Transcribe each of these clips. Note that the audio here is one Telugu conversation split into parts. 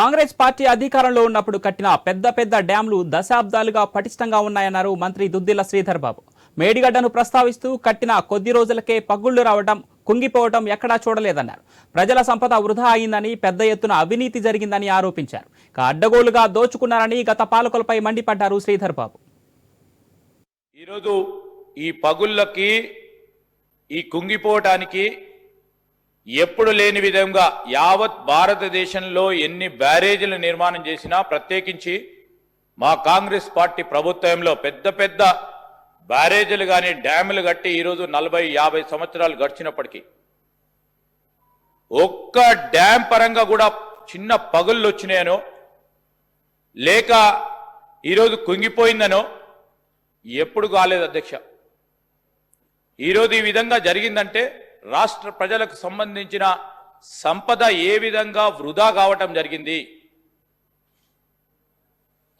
కాంగ్రెస్ పార్టీ అధికారంలో ఉన్నప్పుడు కట్టిన పెద్ద పెద్ద డ్యాంలు దశాబ్దాలుగా పటిష్టంగా ఉన్నాయన్నారు మంత్రి దుద్దిల శ్రీధర్ బాబు. మేడిగడ్డను ప్రస్తావిస్తూ కట్టిన కొద్ది రోజులకే పగుళ్ళు రావడం కుంగిపోవడం ఎక్కడా చూడలేదన్నారు. ప్రజల సంపద వృధా అయిందని పెద్ద ఎత్తున అవినీతి జరిగిందని ఆరోపించారు. ఇక అడ్డగోలుగా దోచుకున్నారని గత పాలకులపై మండిపడ్డారు శ్రీధర్ బాబు. ఈరోజు ఈ పగుళ్ళకి ఈ కుంగిపోవటానికి ఎప్పుడు లేని విధంగా యావత్ భారతదేశంలో ఎన్ని బ్యారేజీలు నిర్మాణం చేసినా ప్రత్యేకించి మా కాంగ్రెస్ పార్టీ ప్రభుత్వంలో పెద్ద పెద్ద బ్యారేజీలు కానీ డ్యాములు కట్టి ఈరోజు నలభై యాభై సంవత్సరాలు గడిచినప్పటికీ ఒక్క డ్యాం పరంగా కూడా చిన్న పగుళ్ళు వచ్చినాయనో లేక ఈరోజు కుంగిపోయిందనో ఎప్పుడు కాలేదు అధ్యక్ష. ఈరోజు ఈ విధంగా జరిగిందంటే రాష్ట్ర ప్రజలకు సంబంధించిన సంపద ఏ విధంగా వృధా కావటం జరిగింది?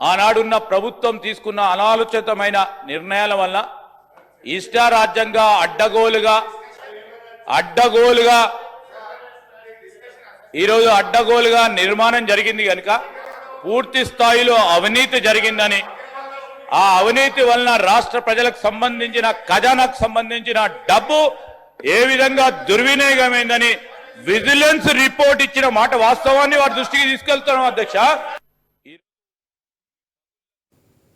ఆనాడున్న ప్రభుత్వం తీసుకున్న అనాలోచితమైన నిర్ణయాల వల్ల ఇష్టారాజ్యంగా అడ్డగోలుగా అడ్డగోలుగా ఈరోజు అడ్డగోలుగా నిర్మాణం జరిగింది కనుక పూర్తి స్థాయిలో అవినీతి జరిగిందని ఆ అవినీతి వలన రాష్ట్ర ప్రజలకు సంబంధించిన ఖజానాకు సంబంధించిన డబ్బు ఏ విధంగా దుర్వినియోగమైందని విజిలెన్స్ రిపోర్ట్ ఇచ్చిన మాట వాస్తవాన్ని వారి దృష్టికి తీసుకెళ్తున్నాం అధ్యక్ష.